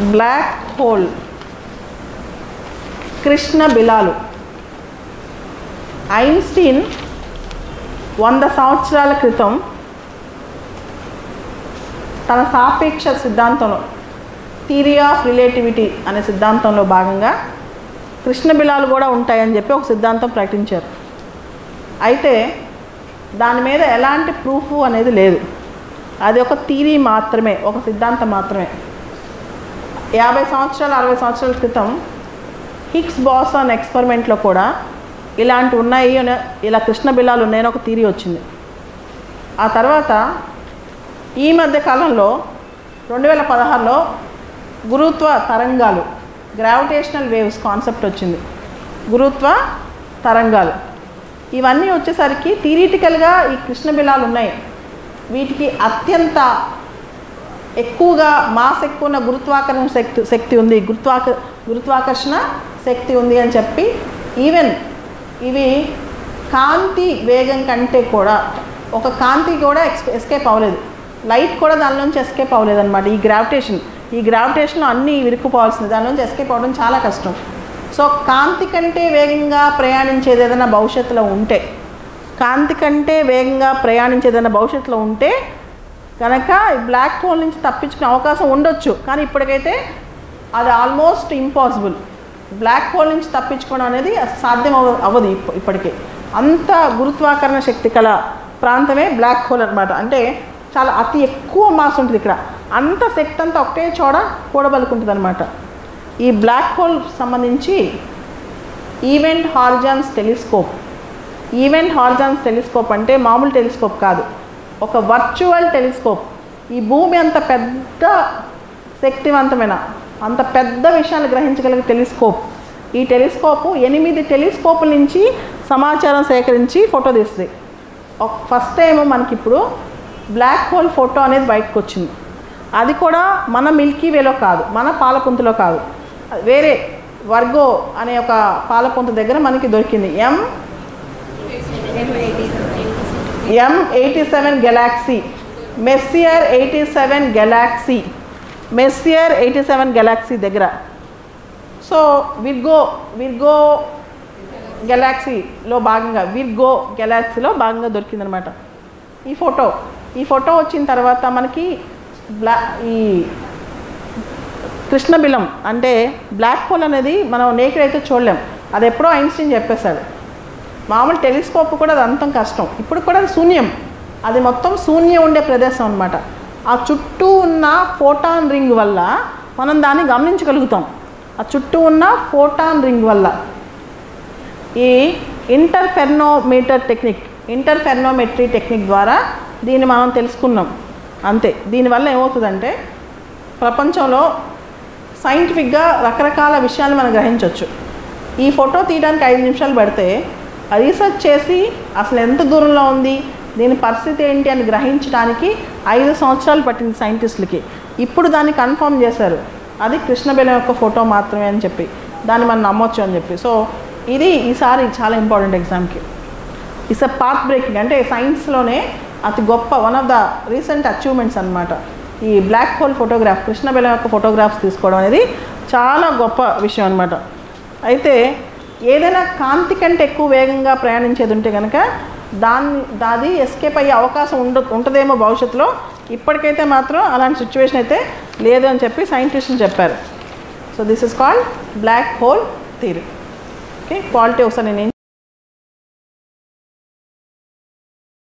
Black hole. Krishna బిలాలు. Einstein వంద సంవత్సరాల క్రితం తన సాపేక్ష సిద్ధాంతంలో థీరీ ఆఫ్ రిలేటివిటీ అనే సిద్ధాంతంలో భాగంగా కృష్ణ బిలాలు కూడా ఉంటాయని చెప్పి ఒక సిద్ధాంతం ప్రకటించారు. అయితే దాని మీద ఎలాంటి ప్రూఫ్ అనేది లేదు. అది ఒక థీరీ మాత్రమే ఒక సిద్ధాంతం మాత్రమే. యాభై సంవత్సరాలు అరవై సంవత్సరాల క్రితం హిక్స్ బాసన్ ఎక్స్పెరిమెంట్లో కూడా ఇలాంటి ఉన్నాయి అని ఇలా కృష్ణ బిల్లాలు ఉన్నాయని ఒక థీరీ వచ్చింది. ఆ తర్వాత ఈ మధ్య కాలంలో రెండు వేల పదహారులో గురుత్వ తరంగాలు గ్రావిటేషనల్ వేవ్స్ కాన్సెప్ట్ వచ్చింది. గురుత్వ తరంగాలు. ఇవన్నీ వచ్చేసరికి థిరీటికల్గా ఈ కృష్ణ బిలాలు ఉన్నాయి. వీటికి అత్యంత ఎక్కువగా మాస్ ఎక్కువ ఉన్న గురుత్వాకర్షణ శక్తి శక్తి ఉంది. గురుత్వాక గురుత్వాకర్షణ శక్తి ఉంది అని చెప్పి ఈవెన్ ఇవి కాంతి వేగం కంటే కూడా ఒక కాంతి కూడా ఎక్స్ ఎస్కేప్ అవ్వలేదు. లైట్ కూడా దాని నుంచి ఎస్కేప్ అవ్వలేదు అనమాట ఈ గ్రావిటేషన్ ఈ గ్రావిటేషన్లో అన్నీ విరుక్కుపోవాల్సింది. దాని నుంచి ఎస్కేప్ అవ్వడం చాలా కష్టం. సో కాంతి కంటే వేగంగా ప్రయాణించేది ఏదైనా భవిష్యత్తులో ఉంటే కాంతి కంటే వేగంగా ప్రయాణించేదైనా భవిష్యత్తులో ఉంటే కనుక ఈ బ్లాక్ హోల్ నుంచి తప్పించుకునే అవకాశం ఉండొచ్చు. కానీ ఇప్పటికైతే అది ఆల్మోస్ట్ ఇంపాసిబుల్ బ్లాక్ హోల్ నుంచి తప్పించుకోవడం అనేది సాధ్యం అవ అవ్వదు ఇప్ప ఇప్పటికే. అంత గురుత్వాకరణ శక్తి కల ప్రాంతమే బ్లాక్ హోల్ అనమాట అంటే చాలా అతి ఎక్కువ మాస్ ఉంటుంది ఇక్కడ. అంత శక్తి అంతా ఒకటే చోడ కూడబలుకుంటుంది అనమాట ఈ బ్లాక్ హోల్ సంబంధించి event horizons telescope event horizons telescope అంటే మామూలు టెలిస్కోప్ కాదు. ఒక వర్చువల్ టెలిస్కోప్ ఈ భూమి అంత పెద్ద శక్తివంతమైన అంత పెద్ద విషయాలు గ్రహించగలిగే టెలిస్కోప్ ఈ టెలిస్కోపు ఎనిమిది టెలిస్కోపుల నుంచి సమాచారం సేకరించి ఫోటో తీస్తుంది. ఫస్ట్ టైం మనకి ఇప్పుడు బ్లాక్ హోల్ ఫోటో అనేది బయటకు వచ్చింది అది కూడా మన మిల్కీ వేలో కాదు మన పాలపుంతలో కాదు. వేరే వర్గో అనే ఒక పాలపుంత దగ్గర మనకి దొరికింది. M M eighty seven galaxy Messier eighty seven galaxy Messier eighty seven galaxy దగ్గర. సో విర్గో విర్గో గెలాక్సీలో భాగంగా విర్గో గెలాక్సీలో భాగంగా దొరికిందనమాట. ఈ ఫోటో ఈ ఫోటో వచ్చిన తర్వాత మనకి బ్లా ఈ కృష్ణబిలం అంటే బ్లాక్ హోల్ అనేది మనం నేకెడ్ అయితే చూడలేం. అది ఎప్పుడో ఐన్స్టీన్ చెప్పేశాడు. మామూలు టెలిస్కోప్ కూడా అది అంతం కష్టం. ఇప్పుడు కూడా అది శూన్యం. అది మొత్తం శూన్యం ఉండే ప్రదేశం అనమాట ఆ చుట్టూ ఉన్న ఫోటాన్ రింగ్ వల్ల మనం దాన్ని గమనించగలుగుతాం. ఆ చుట్టూ ఉన్న ఫోటాన్ రింగ్ వల్ల. ఈ ఇంటర్ఫెర్నోమీటర్ టెక్నిక్ ఇంటర్ఫెర్నోమెట్రీ టెక్నిక్ ద్వారా దీన్ని మనం తెలుసుకున్నాం. అంతే. దీనివల్ల ఏమవుతుందంటే ప్రపంచంలో సైంటిఫిక్గా రకరకాల విషయాలు మనం గ్రహించవచ్చు ఈ ఫోటో తీయడానికి ఐదు నిమిషాలు పడితే రీసెర్చ్ చేసి అసలు ఎంత దూరంలో ఉంది దీని పరిస్థితి ఏంటి అని గ్రహించడానికి ఐదు సంవత్సరాలు పట్టింది సైంటిస్టులకి. ఇప్పుడు దాన్ని కన్ఫర్మ్ చేశారు. అది కృష్ణబెలం యొక్క ఫోటో మాత్రమే అని చెప్పి. దాన్ని మనం నమ్మొచ్చు అని చెప్పి. సో ఇది ఈసారి చాలా ఇంపార్టెంట్ ఎగ్జామ్కి ఇట్స్ అ పాత్ బ్రేకింగ్ అంటే సైన్స్లోనే అతి గొప్ప one of the recent achievements అనమాట ఈ బ్లాక్ హోల్ ఫోటోగ్రాఫ్ కృష్ణబెలం యొక్క ఫోటోగ్రాఫ్స్ తీసుకోవడం అనేది చాలా గొప్ప విషయం అనమాట అయితే ఏదైనా కాంతి కంటే ఎక్కువ వేగంగా ప్రయాణించేది ఉంటే కనుక దాన్ని దాది ఎస్కేప్ అయ్యే అవకాశం ఉండ ఉంటుందేమో భవిష్యత్తులో. ఇప్పటికైతే మాత్రం అలాంటి సిచ్యువేషన్ అయితే లేదు అని చెప్పి సైంటిస్టులు చెప్పారు. So this is called black hole theory okay quality ఒకసారి నేను